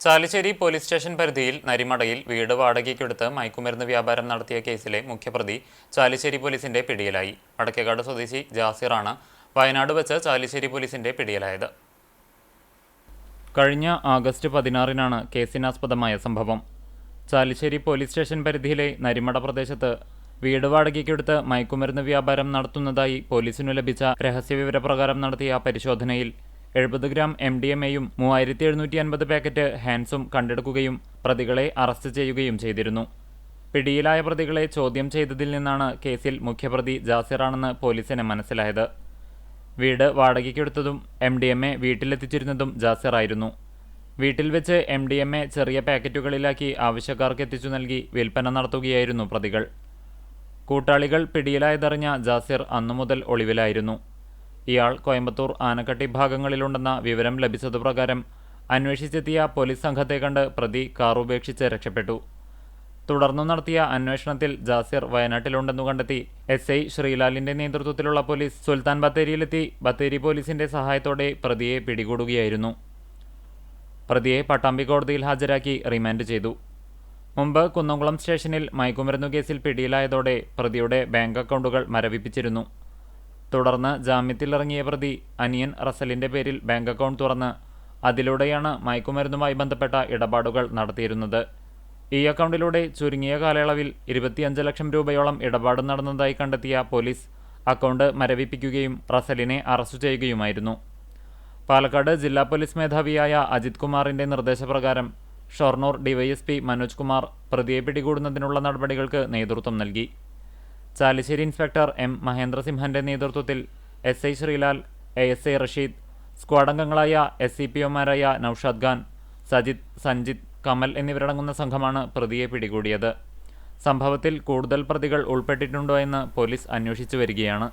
Chalissery police station പരിധിയിൽ നരിമടയിൽ വീട് വാടകയ്ക്കെടുത്ത് മയക്കുമരുന്ന് വ്യാപാരം നടത്തിയ കേസിലെ മുഖ്യപ്രതി ചാലിശ്ശേരി പോലീസിന്റെ പിടിയിലായി. വടക്കേക്കാട് സ്വദേശി ജാസിറാണ് വയനാട് വെച്ച് ചാലിശ്ശേരി പോലീസിന്റെ പിടിയിലായത്. കഴിഞ്ഞ ആഗസ്റ്റ് പതിനാറിനാണ് കേസിനാസ്പദമായ സംഭവം. ചാലിശ്ശേരി പോലീസ് സ്റ്റേഷൻ പരിധിയിലെ നരിമട പ്രദേശത്ത് വീട് വാടകയ്ക്കെടുത്ത് മയക്കുമരുന്ന് വ്യാപാരം നടത്തുന്നതായി പോലീസിനു ലഭിച്ച രഹസ്യവിവരപ്രകാരം നടത്തിയ പരിശോധനയിൽ എഴുപത് ഗ്രാം എം ഡി എം എയും മൂവായിരത്തി എഴുന്നൂറ്റി അൻപത് പാക്കറ്റ് ഹാൻസും കണ്ടെടുക്കുകയും പ്രതികളെ അറസ്റ്റ് ചെയ്യുകയും ചെയ്തിരുന്നു. പിടിയിലായ പ്രതികളെ ചോദ്യം ചെയ്തതിൽ നിന്നാണ് കേസിൽ മുഖ്യപ്രതി ജാസിറാണെന്ന് പോലീസിന് മനസ്സിലായത്. വീട് വാടകയ്ക്കെടുത്തതും എം ഡി എം എ വീട്ടിലെത്തിച്ചിരുന്നതും ജാസിറായിരുന്നു. വീട്ടിൽ വെച്ച് എം ഡി എം എ ചെറിയ പാക്കറ്റുകളിലാക്കി ആവശ്യക്കാർക്ക് എത്തിച്ചു നൽകി വിൽപ്പന നടത്തുകയായിരുന്നു പ്രതികൾ. കൂട്ടാളികൾ പിടിയിലായതറിഞ്ഞ ജാസിർ അന്നു മുതൽ ഒളിവിലായിരുന്നു. ഇയാൾ കോയമ്പത്തൂർ ആനക്കട്ടി ഭാഗങ്ങളിലുണ്ടെന്ന വിവരം ലഭിച്ചതുപ്രകാരം അന്വേഷിച്ചെത്തിയ പോലീസ് സംഘത്തെ കണ്ട് പ്രതി കാറുപേക്ഷിച്ച് രക്ഷപ്പെട്ടു. തുടർന്നു നടത്തിയ അന്വേഷണത്തിൽ ജാസിർ വയനാട്ടിലുണ്ടെന്നു കണ്ടെത്തി എസ് ഐ ശ്രീലാലിന്റെ നേതൃത്വത്തിലുള്ള പോലീസ് സുൽത്താൻ ബത്തേരിയിലെത്തി ബത്തേരി പോലീസിന്റെ സഹായത്തോടെ പ്രതിയെ പിടികൂടുകയായിരുന്നു. പ്രതിയെ പട്ടാമ്പി കോടതിയിൽ ഹാജരാക്കി റിമാൻഡ് ചെയ്തു. മുമ്പ് കുന്നംകുളം സ്റ്റേഷനിൽ മയക്കുമരുന്നു കേസിൽ പിടിയിലായതോടെ പ്രതിയുടെ ബാങ്ക് അക്കൗണ്ടുകൾ മരവിപ്പിച്ചിരുന്നു. തുടർന്ന് ജാമ്യത്തിലിറങ്ങിയ പ്രതി അനിയൻ റസലിന്റെ പേരിൽ ബാങ്ക് അക്കൗണ്ട് തുറന്ന്. അതിലൂടെയാണ് മയക്കുമരുന്നുമായി ബന്ധപ്പെട്ട ഇടപാടുകൾ നടത്തിയിരുന്നത്. ഈ അക്കൗണ്ടിലൂടെ ചുരുങ്ങിയ കാലയളവിൽ ഇരുപത്തിയഞ്ച് ലക്ഷം രൂപയോളം ഇടപാട് നടന്നതായി കണ്ടെത്തിയ പോലീസ് അക്കൗണ്ട് മരവിപ്പിക്കുകയും റസലിനെ അറസ്റ്റ് ചെയ്യുകയുമായിരുന്നു. പാലക്കാട് ജില്ലാ പോലീസ് മേധാവിയായ അജിത് കുമാറിന്റെ നിർദ്ദേശപ്രകാരം ഷൊർണൂർ ഡിവൈഎസ്പി മനോജ് കുമാർ പ്രതിയെ പിടികൂടുന്നതിനുള്ള നടപടികൾക്ക് നേതൃത്വം നൽകി. ചാലിശ്ശേരി ഇൻസ്പെക്ടർ എം മഹേന്ദ്രസിംഹന്റെ നേതൃത്വത്തിൽ S I Sreelal A S I Rasheed squad അംഗങ്ങളായ എസ് സി പി ഒമാരായ നൌഷാദ് ഖാൻ സജിത് സഞ്ജിത് കമൽ എന്നിവരടങ്ങുന്ന സംഘമാണ് പ്രതിയെ പിടികൂടിയത്. സംഭവത്തിൽ കൂടുതൽ പ്രതികൾ ഉൾപ്പെട്ടിട്ടുണ്ടോ എന്ന് പോലീസ് അന്വേഷിച്ചു വരികയാണ്.